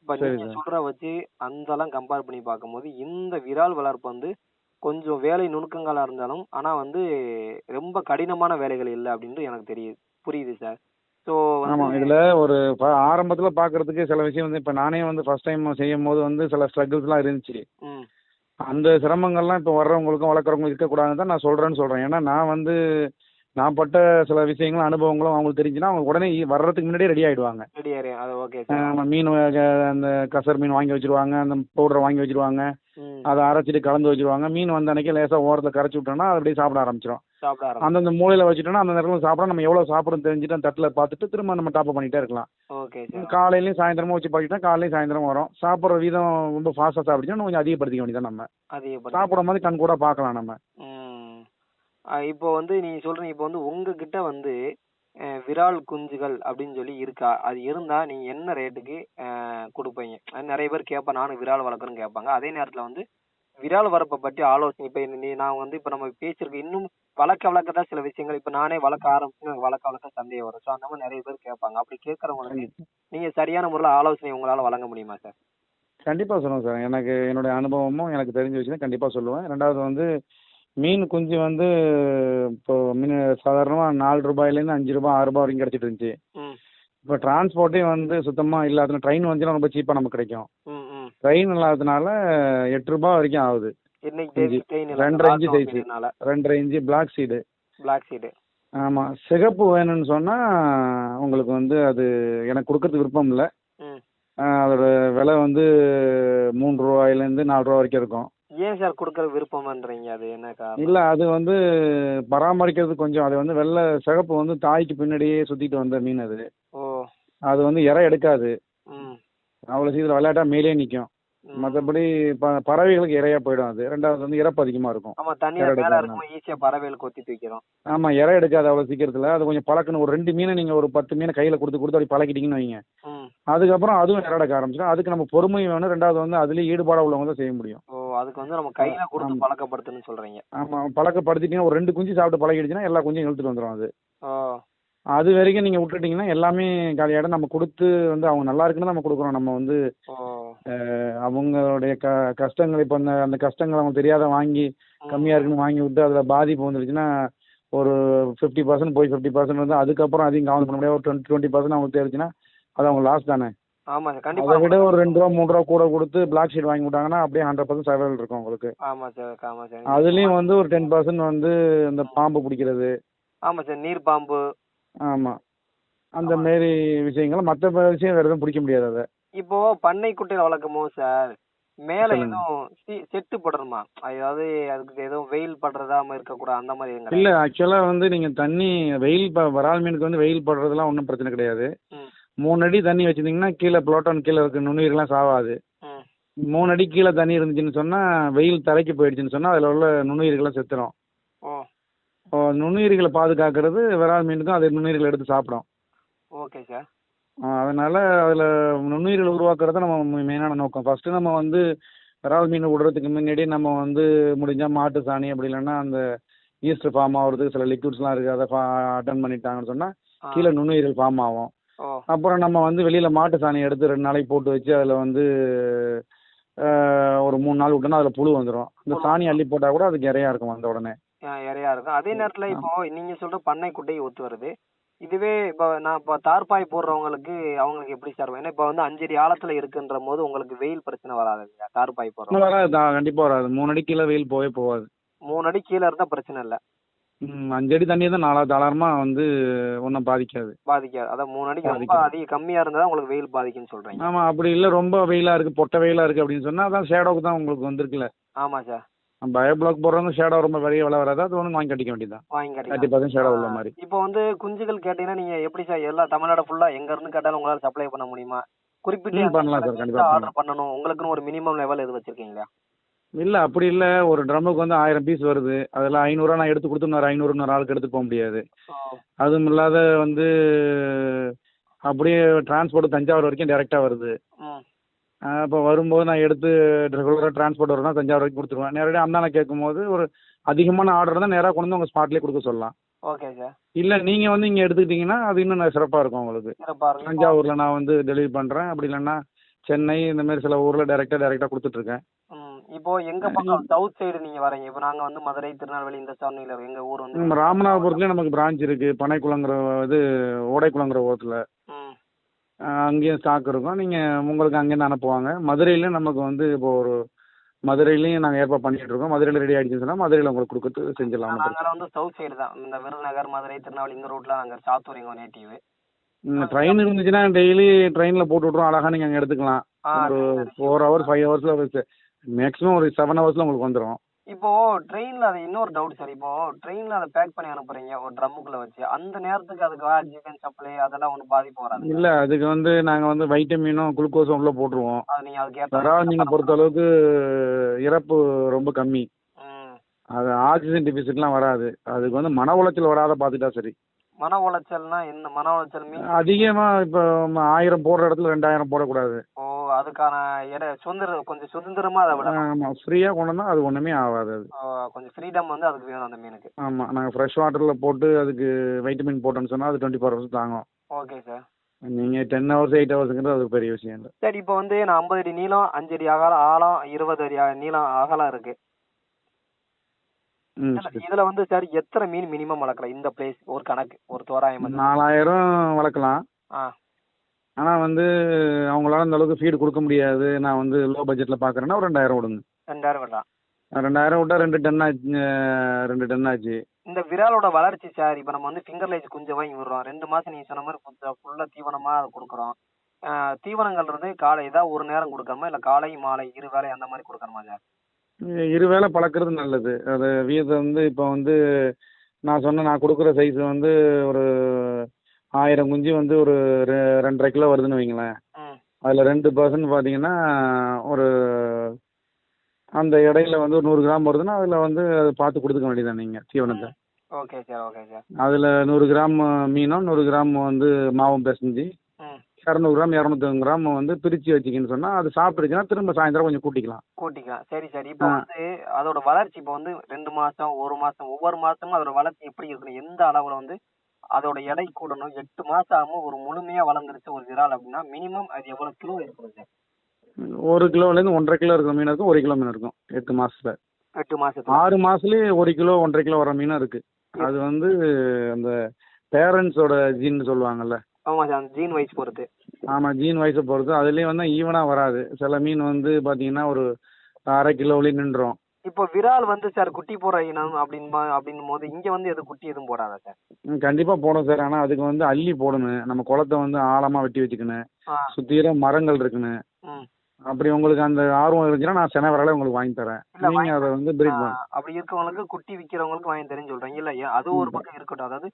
சரி நீங்க. சொல்ற வச்சு அந்தெல்லாம் கம்பேர் பண்ணி பார்க்கும்போது இந்த விரால் வளர்ப்பு வந்து கொஞ்சம் வேலை நுணுக்கங்களா இருந்தாலும் ஆனா வந்து ரொம்ப கடினமான வேலைகள் இல்லை அப்படின்ட்டு எனக்கு தெரியுது புரியுது சார் ஸோ ஆமா இதுல ஒரு ப- ஆரம்பத்துல பாக்குறதுக்கு சில விஷயம் வந்து இப்ப நானே வந்து ஃபர்ஸ்ட் டைம் செய்யும் போது வந்து சில ஸ்ட்ரகிள்ஸ்லாம் இருந்துச்சு. ம். அந்த சிரமங்கள்லாம் இப்போ வர்றவங்களுக்கும் வளர்க்குறவங்களுக்கும் இருக்கக்கூடாதுன்னு தான் நான் சொல்றேன்னு சொல்றேன். ஏன்னா நான் வந்து நான் பட்ட சில விஷயங்களும் அனுபவங்களும் அவங்களுக்கு தெரிஞ்சுன்னா அவங்க உடனே வர்றதுக்கு முன்னாடியே ரெடி ஆயிடுவாங்க. ரெடி ஆயிரு அது ஓகே அஹ் சார் நம்ம மீன் அந்த கசர் மீன் வாங்கி வச்சிருவாங்க அந்த பவுடரை வாங்கி வச்சிருவாங்க அதை அரைச்சிட்டு கலந்து வச்சிருவாங்க. மீன் வந்த அன்னைக்கு லேசாக ஓரத்தில் கரைச்சி விட்டோம்னா அது அப்படியே சாப்பிட ஆரம்பிச்சிடும் அந்தந்த மூலையில் வச்சுட்டோம்னா அந்த நேரத்தில் சாப்பிட நம்ம எவ்வளோ சாப்பிடும் தெரிஞ்சுட்டு அந்த தட்டில் பார்த்துட்டு திரும்ப நம்ம டாப் பண்ணிட்டே இருக்கலாம். காலையிலையும் சாயந்தரமும் வச்சு பழகிட்டா காலையிலையும் சாயந்தரம் வரும். சாப்பிட்ற வீதம் ரொம்ப ஃபாஸ்ட்டாக சாப்பிடுச்சுன்னா கொஞ்சம் அதிகப்படுத்திக்க வேண்டியதான் நம்ம. சாப்பிடும் போது கண் கூட பார்க்கலாம் நம்ம. இப்போ வந்து நீங்க சொல்றீங்க இப்போ வந்து உங்ககிட்ட வந்து அஹ், விரால் குஞ்சுகள் அப்படின்னு சொல்லி இருக்கா? அது இருந்தா நீங்க என்ன ரேட்டுக்கு கொடுப்பீங்க? அது நிறைய பேர் கேட்பேன் நானும் விரால் வளர்க்குறேன்னு கேட்பாங்க. அதே நேரத்துல வந்து விரால் வளர்ப்பை பற்றி ஆலோசனை இப்போ நீ நான் வந்து இப்போ நம்ம பேசியிருக்க இன்னும் வளர்க்க வளர்க்க தான் சில விஷயங்கள் இப்போ நானே வளர்க்க ஆரம்பிச்சு வளர்க்க வளர்க்க சந்தேகம் வரும். ஸோ அந்த மாதிரி நிறைய பேர் கேட்பாங்க. அப்படி கேட்குறவங்களுக்கு நீங்க சரியான முறையில் ஆலோசனை உங்களால வழங்க முடியுமா சார்? கண்டிப்பாக சொல்லுவேன் சார். எனக்கு என்னுடைய அனுபவமும் எனக்கு தெரிஞ்ச விஷயம் கண்டிப்பாக சொல்லுவேன். ரெண்டாவது வந்து மீன் குஞ்சு வந்து இப்போ மீன் சாதாரணமாக நாலு ரூபாயிலேருந்து அஞ்சு ரூபாய் ஆறு ரூபாய் வரைக்கும் கிடச்சிட்டு இருந்துச்சு. இப்போ டிரான்ஸ்போர்ட்டே வந்து சுத்தமாக இல்லாத ட்ரெயின் வந்துச்சுன்னா ரொம்ப சீப்பாக நமக்கு கிடைக்கும். ட்ரெயின் இல்லாததுனால எட்டு ரூபாய் வரைக்கும் ஆகுது. ரெண்டரை இன்ச்சு. இல்லை ரெண்டரை inch black seed black seed ஆமாம் சிகப்பு வேணும்னு சொன்னால் உங்களுக்கு வந்து அது எனக்கு கொடுக்கறதுக்கு விருப்பம் இல்லை. அதோட விலை வந்து மூணு ரூபாயிலேருந்து நாலு ரூபா வரைக்கும் இருக்கும். ஏன் சார் கொடுக்கற விருப்பம்ன்றீங்க அது என்ன காரணம்? இல்லை அது வந்து பராமரிக்கிறது கொஞ்சம் அது வந்து வெள்ளை சிகப்பு வந்து தாய்க்கு பின்னாடியே சுற்றிட்டு வந்த மீன் அது. ஓ. அது வந்து இறை எடுக்காது. ம். அவ்வளோ சீக்கிரம் விளையாட்டா மேலே நிற்கும். மற்றபடி பறவைகளுக்கு இறையா போயிடும் அது. ரெண்டாவது வந்து இறப்பு அதிகமாக இருக்கும். ஆமா மேல எடுக்காது. இருக்கும்போது ஈஸியா பறவைகள் கொத்தி தூக்கிறோம் ஆமாம் இறை எடுக்காது அவ்வளோ சீக்கிரத்தில். அது கொஞ்சம் பழக்கணும். ஒரு ரெண்டு மீனை நீங்கள் ஒரு பத்து மீனை கையில் கொடுத்து கொடுத்து அப்படி பழக்கிட்டீங்கன்னு வைங்க. அதுக்கப்புறம் அதுவும் இறை எடுக்க ஆரம்பிச்சிடும். அதுக்கு நம்ம பொறுமை வேணும். ரெண்டாவது வந்து அதுலேயே ஈடுபாடாக உள்ளவங்க தான் செய்ய முடியும். ஓ அதுக்கு வந்து நம்ம கையில கொடுத்து ஆமா. பழக்கப்படுத்துன்னு சொல்றீங்க. ஆமாம் பழக்கப்படுத்திட்டீங்கன்னா ஒரு ரெண்டு குஞ்சு சாப்பிட்டு பழகிடுச்சுன்னா எல்லா குஞ்சும் இழுத்துட்டு வந்துடும் அது. அது வரைக்கும் நீங்கள் விட்டுட்டீங்கன்னா எல்லாமே காலியாயிடும் நம்ம கொடுத்து வந்து அவங்க நல்லா இருக்குன்னு நம்ம கொடுக்குறோம். நம்ம வந்து அவங்களுடைய க கஷ்டங்கள் இப்போ அந்த அந்த கஷ்டங்கள் அவங்க தெரியாத வாங்கி கம்மியாக இருக்குன்னு வாங்கி விட்டு அதில் பாதிப்பு வந்துருச்சுன்னா ஒரு ஃபிஃப்டி பர்சன்ட் போய் ஃபிஃப்டி பர்சன்ட் வந்து அதுக்கப்புறம் அதையும் கவனம் பண்ண முடியாது. ஒரு டுவெண்ட்டி டுவெண்ட்டி பர்சன்ட் அவங்களுக்கு தெரிஞ்சுன்னா அது அவங்க லாஸ் தானே. ஆமா சார் அதை விட ஒரு ரெண்டு ரூபா மூணு ரூபா கூட கொடுத்து பிளாக் ஷீட் வாங்கி விட்டாங்கன்னா அப்படியே ஹண்ட்ரட் பர்சன்ட் சர்வைவல் இருக்கும் உங்களுக்கு ஆமா சார் ஆமா சார் அதுலேயும் வந்து ஒரு டென் பர்சன்ட் வந்து இந்த பாம்பு பிடிக்கிறது. ஆமா சார் நீர் பாம்பு ஆமாம் அந்த மாரி விஷயங்கள் மற்ற விஷயம் வேறு எதுவும் பிடிக்க முடியாது அதை. இப்போ பண்ணை குட்டையில வளர்க்கும் சார் மேல. எதுவும் செட்டு படணுமா? அதாவது அதுக்கு எதுவும் வெயில் படுறதாம இருக்கக்கூடாது அந்த மாதிரி இல்லை ஆக்சுவலாக வந்து நீங்கள் தண்ணி வெயில் வரால் மீனுக்கு வந்து வெயில் படுறதுலாம் ஒன்றும் பிரச்சனை கிடையாது. மூணு அடி தண்ணி வச்சிருந்தீங்கன்னா கீழே புளோட்டான் கீழே இருக்க நுண்ணுயிர்லாம் சாவாது. மூணு அடி கீழே தண்ணி இருந்துச்சுன்னு சொன்னால் வெயில் தரைக்கு போயிடுச்சுன்னு சொன்னால் அதில் உள்ள நுண்ணுயிர்கள்லாம் செத்துரும். நுண்ணுயிர்களை பாதுகாக்கிறது விரால் மீனுக்கும் அது நுண்ணுயிர்களை எடுத்து சாப்பிடும். Okay sir. அதனால் அதில் நுண்ணுயிர்கள் உருவாக்குறது நம்ம மெயினான நோக்கம். ஃபஸ்ட்டு நம்ம வந்து விரால் மீன் விடுறதுக்கு முன்னாடி நம்ம வந்து முடிஞ்சால் மாட்டு சாணி அப்படி இல்லைன்னா அந்த ஈஸ்ட் ஃபார்ம் ஆகிறதுக்கு சில லிக்விட்ஸ்லாம் இருக்குது அதை அட்டன் பண்ணிட்டாங்கன்னு சொன்னால். கீழே நுண்ணுயிர்கள் ஃபார்ம் ஆகும். அப்புறம் நம்ம வந்து வெளியில் மாட்டு சாணி எடுத்து ரெண்டு நாளைக்கு போட்டு வச்சு அதில் வந்து ஒரு மூணு நாள் விட்டோன்னா அதில் புழு வந்துடும் அந்த புழு சாணி அள்ளி போட்டால் கூட அதுக்கு இறையா இருக்கும் வந்த உடனே. இறையா இருக்கும். அதே நேரத்துல இப்போ நீங்க சொல்ற பண்ணை குட்டை ஒத்து வருது. இதுவே இப்போ நான் இப்போ தார்பாய் போடுறவங்களுக்கு அவங்களுக்கு எப்படி சார் ஏன்னா இப்போ வந்து அஞ்சடி ஆழத்துல இருக்குன்ற போது உங்களுக்கு வெயில் பிரச்சனை வராது இல்லையா? தார்பாய் போடுறவங்க. வராது கண்டிப்பாக வராது. மூணு அடி கீழே வெயில் போவே போகாது மூணு அடி கீழே இருந்தா பிரச்சனை இல்லை. ம் அஞ்சு அடி தண்ணி தான் நாலா தாளாரமாக வந்து ஒன்றும் பாதிக்காது. பாதிக்காது. அதான் மூணு அடிக்கு ரொம்ப. அதிக கம்மியா இருந்தா தான் உங்களுக்கு வெயில் பாதிக்கும்னு சொல்றீங்க. ஆமாம் அப்படி இல்லை ரொம்ப வெயிலாக இருக்குது பொட்டை வெயிலாக இருக்குது அப்படின்னு சொன்னால் அதான் ஷேடோவுக்கு தான் உங்களுக்கு வந்திருக்குல்ல. ஆமா சார். பயோ பிளாக் போடுறவங்க ஷேடோ ரொம்ப பெரிய விலை வராது. அது ஒன்று வாங்கி கட்டிக்க வேண்டியதான் வாங்கி தேர்ட்டி பர்சன்ட் ஷேடோ உள்ள மாதிரி. இப்போ வந்து குஞ்சுகள் கேட்டீங்கன்னா நீங்க எப்படி சார் எல்லா தமிழ்நாடு ஃபுல்லா எங்க இருந்து கேட்டாலும் உங்களால சப்ளை பண்ண முடியுமா? குறிப்பிட்டு பண்ணலாம் சார், கண்டிப்பா ஆர்டர் பண்ணணும். உங்களுக்குன்னு ஒரு மினிமம் லெவல் எது வச்சிருக்கீங்களா? இல்லை அப்படி இல்லை. ஒரு ட்ரம்முக்கு வந்து ஆயிரம் பீஸ் வருது. அதில் ஐநூறுரூவா நான் எடுத்து கொடுத்து இன்னொரு ஐநூறு இன்னொரு ஆளுக்கு எடுத்து போக முடியாது. அதுவும் இல்லாத வந்து அப்படியே டிரான்ஸ்போர்ட் தஞ்சாவூர் வரைக்கும் டேரெக்டாக வருது. இப்போ வரும்போது நான் எடுத்து ரெகுலராக டிரான்ஸ்போர்ட் வரும்னா தஞ்சாவூர் வரைக்கும் கொடுத்துருவேன். நேரடியாக அந்தான கேட்கும்போது ஒரு அதிகமான ஆர்டர் தான் நேராக கொண்டு வந்து உங்கள் ஸ்பாட்லேயே கொடுக்க சொல்லலாம். ஓகே சார் இல்லை நீங்கள் வந்து இங்கே எடுத்துக்கிட்டிங்கன்னா அது இன்னும் சிறப்பாக இருக்கும் உங்களுக்கு. இருக்கு தஞ்சாவூரில் நான் வந்து டெலிவரி பண்ணுறேன் அப்படி இல்லைன்னா சென்னை இந்த மாதிரி சில ஊரில் டேரெக்டாக டேரெக்டாக கொடுத்துட்ருக்கேன் இப்போ எங்க பக்கம் சவுத் சைடு நீங்க வரீங்க இப்போ நாங்க வந்து மதுரை திருநெல்வேலி இந்த சரௌண்டிங்ல எங்க ஊர் வந்து நம்ம ராமநாதபுரத்துலேயும் நமக்கு பிரான்ச் இருக்குது பனைக்குளங்கிற இது ஓடைக்குளங்கிற ஓரத்தில். அங்கேயும் ஸ்டாக் இருக்கும். நீங்கள் உங்களுக்கு அங்கேருந்து அனுப்புவாங்க. மதுரையிலையும் நமக்கு வந்து இப்போ ஒரு மதுரையிலையும் நாங்கள் ஏற்பாடு பண்ணிட்டு இருக்கோம். மதுரையில் ரெடி ஆகிடுச்சுன்னு சொன்னால் மதுரையில் உங்களுக்கு கொடுக்கறது செஞ்சிடலாம். வந்து சவுத் சைடு தான். இந்த விருதுநகர் மதுரை திருநெல்வேலி இந்த ரூட்ல நாங்க சாத்தூர் எங்க நேட்டிவ் ட்ரெயின் இருந்துச்சுன்னா டெய்லி ட்ரெயினில் போட்டு விட்ருவோம் அழகாக நீங்கள் அங்கே எடுத்துக்கலாம். ஒரு. ஃபோர் ஹவர்ஸ் ஃபைவ் ஹவர்ஸில் மேக்ஸிமம் ஒரு செவன் ஹவர்ஸில் உங்களுக்கு வந்துடும் இப்போ ட்ரெயின்ல அது இன்னொரு டவுட் சார் இப்போ ட்ரெயின்ல அதை பேக் பண்ணி அனுப்புறீங்க ஒரு ட்ரம்முக்குள்ள வச்சு. அந்த நேரத்துக்கு அதுக்கு ஆக்சிஜன் சப்ளை அதெல்லாம் ஒன்றும் பாதிப்பு வராது இல்லை அதுக்கு வந்து நாங்கள் வந்து வைட்டமினும் குளுக்கோஸும் உள்ளே போட்டுருவோம். அது நீங்க அதுக்கு விரால் நீங்கள் பொறுத்த அளவுக்கு இறப்பு ரொம்ப கம்மி. அது ஆக்சிஜன் டிஃபிசிட்லாம் வராது. அதுக்கு வந்து மன உளைச்சல் வராத பார்த்துட்டா சரி. மன உளைச்சல்னா என்ன? மன உளைச்சல் அதிகமாக இப்போ ஆயிரம் போடுற இடத்துல ரெண்டாயிரம் போடக்கூடாது. ஓ. அதுக்கான இட சுதந்திரம் கொஞ்சம் சுதந்திரமா அதை விடணும். ஆமாம் ஃப்ரீயாக கொண்டு வந்தால் அது ஒன்றுமே ஆகாது அது. கொஞ்சம் ஃப்ரீடம் வந்து அதுக்கு வேணும் அந்த மீனுக்கு. ஆமாம் நாங்கள் ஃப்ரெஷ் வாட்டரில் போட்டு அதுக்கு வைட்டமின் போட்டோன்னு சொன்னால் அது டுவெண்ட்டி ஃபோர் ஹவர்ஸ் தாங்கும் ஓகே சார் நீங்கள் டென் ஹவர்ஸ் எயிட் ஹவர்ஸுங்கிறது அது பெரிய விஷயம் இல்லை. சரி இப்போ வந்து நான் ஐம்பது அடி நீளம் அஞ்சு அடி அகலம் ஆழம் இருபது அடி நீளம் அகலம் இருக்கு. ம் இதுல- வந்து சார் எத்தனை மீன் மினிமம் வளர்க்கலாம்? இந்த பிளேஸ் ஒரு கணக்கு ஒரு தோராயம் வந்து. நாலாயிரம் வளர்க்கலாம். ஆ. ஆனால் வந்து அவங்களால அந்த அளவுக்கு ஃபீடு கொடுக்க முடியாது. நான் வந்து லோ பட்ஜெட்டில் பார்க்குறேன்னா ஒரு ரெண்டாயிரம் விடுங்க ரெண்டாயிரம் விடலாம் ரெண்டாயிரம் விட்டா ரெண்டு டன் ஆச்சு ரெண்டு டன் ஆச்சு. இந்த விராலோட வளர்ச்சி சார் இப்போ நம்ம வந்து ஃபிங்கர் லைஸ் குஞ்சு வாங்கி விடுறோம். ரெண்டு மாசம் நீங்க சொன்ன மாதிரி ஃபுல்லா தீவனமா அதை கொடுக்குறோம். தீவனங்கள் இருந்து காலை ஏதாவது ஒரு நேரம் கொடுக்கணுமா? இல்ல காலை மாலை இரு வேளை அந்த மாதிரி கொடுக்கணுமா சார்? இரு வேளை பழக்கிறது நல்லது. அது வீதம் வந்து இப்போ வந்து நான் சொன்ன நான் கொடுக்குற சைஸ் வந்து ஒரு ஆயிரம் குஞ்சு வந்து ஒரு ரெ- ரெண்டரை கிலோ வருதுன்னு வைங்களேன். ம் அதில் ரெண்டு பர்சன்ட் பார்த்தீங்கன்னா ஒரு அந்த இடையில வந்து ஒரு நூறு கிராம் வருதுன்னா அதில் வந்து அதை பார்த்து கொடுத்துக்க வேண்டியதான் நீங்கள் தீவனத்தை. Okay sir okay sir. அதில் நூறு கிராம் மீனும் நூறு கிராம் வந்து மாவும் பிசைஞ்சு ம் இரநூறு கிராம் இரநூத்தம்பது கிராம் வந்து பிரித்து வச்சிக்கின்னு சொன்னால் அது சாப்பிட்டுருச்சுன்னா திரும்ப சாயந்தரம் கொஞ்சம் கூட்டிக்கலாம். கூட்டிக்கலாம். சரி சரி இப்போ ஆ. வந்து அதோட வளர்ச்சி இப்போ வந்து ரெண்டு மாசம் ஒரு மாசம் ஒவ்வொரு மாசமும் அதோட வளர்ச்சி எப்படி இருக்கணும் எந்த அளவுல வந்து அதோட எடை கூடணும். எட்டு மாசம் ஆகாம ஒரு முழுமையா வளர்ந்துருச்சு ஒரு விரால் அப்படின்னா மினிமம் அது எவ்வளவு கிலோ இருக்கணும் சார் ஒரு கிலோலேருந்து ஒன்றரை கிலோ இருக்கிற மீன் இருக்கும் ஒரு கிலோ மீன் இருக்கும் எட்டு மாசத்துல. எட்டு மாசத்துல. ஆறு மாசத்துலயே ஒரு கிலோ ஒன்றரை கிலோ வர மீனும் இருக்கு. அது வந்து அந்த பேரண்ட்ஸோட ஜீன் சொல்லுவாங்கல்ல. ஆமா சார் அந்த ஜீன் வைஸ் பொறுத்து. ஆமாம் ஜீன் வயசை பொறுத்து. அதுலேயும் வந்து ஈவனாக வராது. சில மீன் வந்து பார்த்தீங்கன்னா ஒரு அரை கிலோவிலேயே நின்றோம் இப்போ விரால் வந்து சார் குட்டி போடுற இனம் அப்படின்னு அப்படின்னும் போது இங்க வந்து எதுவும் குட்டி எதுவும் போடாதா சார்? கண்டிப்பாக போடும் சார். ஆனால் அதுக்கு வந்து அள்ளி போடணும். நம்ம குளத்தை வந்து ஆழமாக வெட்டி வச்சுக்கணும். சுற்றிலும் மரங்கள் இருக்கணும். ம். அப்படி உங்களுக்கு அந்த ஆர்வம் இருந்துச்சுன்னா நான் சென விரலை உங்களுக்கு வாங்கி தரேன். நீங்கள் அதை வந்து பிரீட் அப்படி இருக்கவங்களுக்கு குட்டி விக்கிறவங்களுக்கு வாங்கி தரேன்னு சொல்றீங்க. இல்ல ஏன் அது ஒரு பக்கம் இருக்கட்டும். அதாவது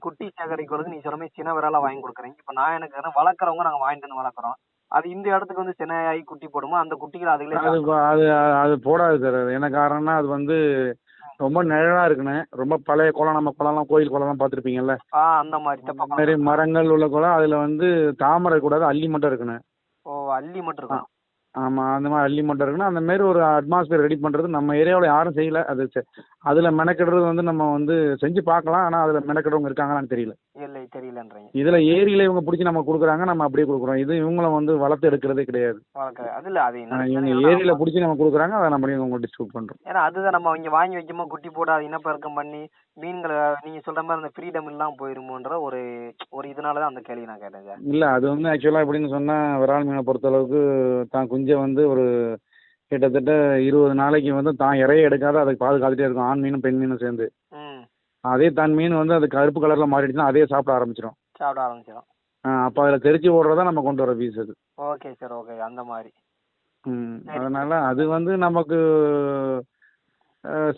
குட்டி சேகரிக்கிறதுக்கு நீ சொன்ன மாதிரி சின்ன விரலா வாங்கி கொடுக்குறீங்க. இப்ப நான் எனக்கு வளர்க்குறவங்க நாங்க வாங்கிட்டு வந்து வளர்க்குறோம். அது இந்த இடத்துக்கு வந்து சினையாகி குட்டி போடுமோ அந்த குட்டிகள் அதுகளே அது அது அது போடாது சார். அது என்ன காரணம்னா அது வந்து ரொம்ப நிழலாக இருக்கணும் ரொம்ப பழைய குளம் நம்ம குளம்லாம் கோயில் குளம்லாம் பார்த்துருப்பீங்கல்ல? ஆ அந்த மாதிரி தப்பா மாதிரி மரங்கள் உள்ள குளம் அதில் வந்து தாமரை கூடாது அள்ளி மட்டும் இருக்கணும் ஓ அள்ளி மட்டும் இருக்கும் ஆமாம் அந்த மாதிரி அள்ளி மட்டும் இருக்கணும் அந்த மாதிரி ஒரு அட்மாஸ்பியர் ரெடி பண்ணுறது நம்ம ஏரியாவில் யாரும் செய்யல. அது அதில் மெனக்கிடுறது வந்து நம்ம வந்து செஞ்சு பார்க்கலாம். ஆனால் அதில் மெனக்கிடுறவங்க இருக்காங்களான்னு தெரியல. இல்லை தெரியலன்றீங்க. இதில் ஏரியில இவங்க பிடிச்சி நம்ம கொடுக்குறாங்க நம்ம அப்படியே கொடுக்குறோம். இது இவங்களும் வந்து வளர்த்து எடுக்கிறதே கிடையாது. அது இல்ல அது இவங்க ஏரியில பிடிச்சி நம்ம கொடுக்குறாங்க அதை நம்ம இவங்க டிஸ்ட்ரிபியூட் பண்ணுறோம் ஏன்னா அதுதான் நம்ம இங்க வாங்கி வைக்கும்போது குட்டி போட்டு அது இனப்பெருக்கம் பண்ணி மீன்களை நீங்க சொல்ற மாதிரி அந்த ஃப்ரீடம் இல்லாம போயிருமோன்ற ஒரு ஒரு இதனால தான் அந்த கேள்வி நான் கேட்டேன் இல்லை அது வந்து ஆக்சுவலாக எப்படின்னு சொன்னால் விரால் மீனை பொறுத்தளவுக்கு தான் குஞ்சை வந்து ஒரு கிட்டத்தட்ட இருபது நாளைக்கு வந்து தான் இறைய எடுக்காத அதுக்கு பாதுகாத்துட்டே இருக்கும். ஆண் மீனும் பெண் மீனும் சேர்ந்து. அதே தன் மீன் வந்து அது கருப்பு கலரில் மாறிடுச்சுன்னா அதே சாப்பிட ஆரம்பிச்சிடும் சாப்பிட ஆரம்பிச்சிடும் அப்போ அதில் தெரிச்சு ஓடுறதா நம்ம கொண்டு வர பீஸ் அது. ஓகே சார் ஓகே அந்த மாதிரி. ம். அதனால அது வந்து நமக்கு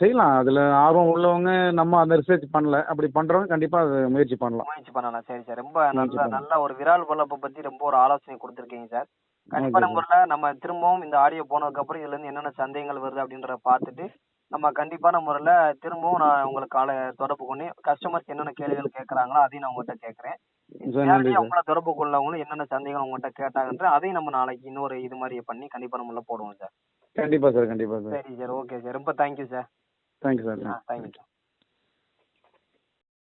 செய்யலாம். அதில் ஆர்வம் உள்ளவங்க நம்ம அந்த ரிசர்ச் பண்ணல. அப்படி பண்ணுறவங்க கண்டிப்பாக அது முயற்சி பண்ணலாம். முயற்சி பண்ணலாம். சரி சார். ரொம்ப நல்ல. நல்ல ஒரு விரால் வளர்ப்பை பற்றி ரொம்ப ஒரு ஆலோசனை கொடுத்துருக்கீங்க சார் கண்டிப்பான ஓகே முறையில் நம்ம திரும்பவும் இந்த ஆடியோ போனதுக்கப்புறம் இதுலேருந்து என்னென்ன சந்தேகங்கள் வருது அப்படின்றத பார்த்துட்டு நம்ம கண்டிப்பான முறையில் திரும்பவும் நான் உங்களுக்கு காலை தொடர்பு கொண்டு கஸ்டமர்ஸ் என்னென்ன கேள்விகள் கேட்குறாங்களோ அதையும் நான் உங்கள்கிட்ட கேட்குறேன். நேரடியாக உங்களை தொடர்பு கொள்ளவங்களும் என்னென்ன சந்தேகங்கள் உங்கள்கிட்ட கேட்டாங்கன்ற அதையும் நம்ம நாளைக்கு இன்னொரு இது மாதிரி பண்ணி கண்டிப்பாக நம்மள போடுவோம் சார். கண்டிப்பாக சார் கண்டிப்பாக சார். சரி சார் ஓகே சார். ரொம்ப thank you sir. Thank you sir ah thank you sir.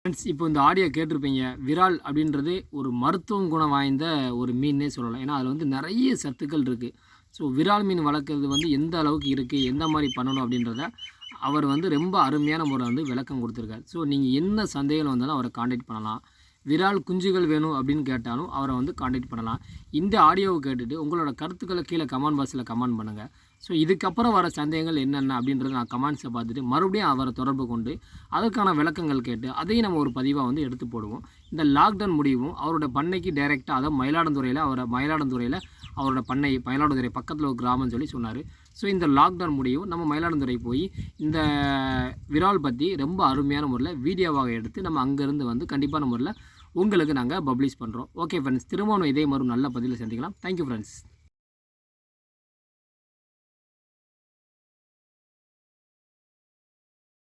Friends இப்போ இந்த ஆடியோ கேட்டிருப்பீங்க விரால் அப்படின்றது ஒரு மருத்துவம் குணம் வாய்ந்த ஒரு மீன்னே சொல்லலாம். ஏன்னா அதில் வந்து நிறைய சத்துக்கள் இருக்குது ஸோ விரால் மீன் வளர்க்குறது வந்து எந்த அளவுக்கு இருக்குது எந்த மாதிரி பண்ணணும் அப்படின்றத அவர் வந்து ரொம்ப அருமையான முறை வந்து விளக்கம் கொடுத்துருக்காரு. ஸோ நீங்கள் என்ன சந்தேகம் வந்தாலும் அவரை காண்டாக்ட் பண்ணலாம். விரால் குஞ்சுகள் வேணும் அப்படின்னு கேட்டாலும் அவரை வந்து காண்டாக்ட் பண்ணலாம். இந்த ஆடியோவை கேட்டுட்டு உங்களோட கருத்துக்களை கீழே கமெண்ட் பாக்ஸில் கமெண்ட் பண்ணுங்கள் ஸோ இதுக்கப்புறம் வர சந்தேகங்கள் என்னென்ன அப்படின்றத நான் கமெண்ட்ஸை பார்த்துட்டு மறுபடியும் அவரை தொடர்பு கொண்டு அதற்கான விளக்கங்கள் கேட்டு அதையும் நம்ம ஒரு பதிவாக வந்து எடுத்து போடுவோம். இந்த லாக்டவுன் முடிவும் அவரோட பண்ணைக்கு டைரெக்டாக அதாவது மயிலாடுதுறையில் அவரை மயிலாடுதுறையில் அவரோட பண்ணை மயிலாடுதுறை பக்கத்தில் ஒரு கிராமம்னு சொல்லி சொன்னார். ஸோ இந்த லாக்டவுன் முடிவும் நம்ம மயிலாடுதுறை போய் இந்த விரால் பற்றி ரொம்ப அருமையான முறையில் வீடியோவாக எடுத்து நம்ம அங்கேருந்து வந்து கண்டிப்பான முறையில் உங்களுக்கு நாங்கள் பப்ளிஷ் பண்ணுறோம் ஓகே ஃப்ரெண்ட்ஸ் திரும்பவும் இதே மாதிரி நல்ல பதிவில் சந்திக்கலாம். Thank you friends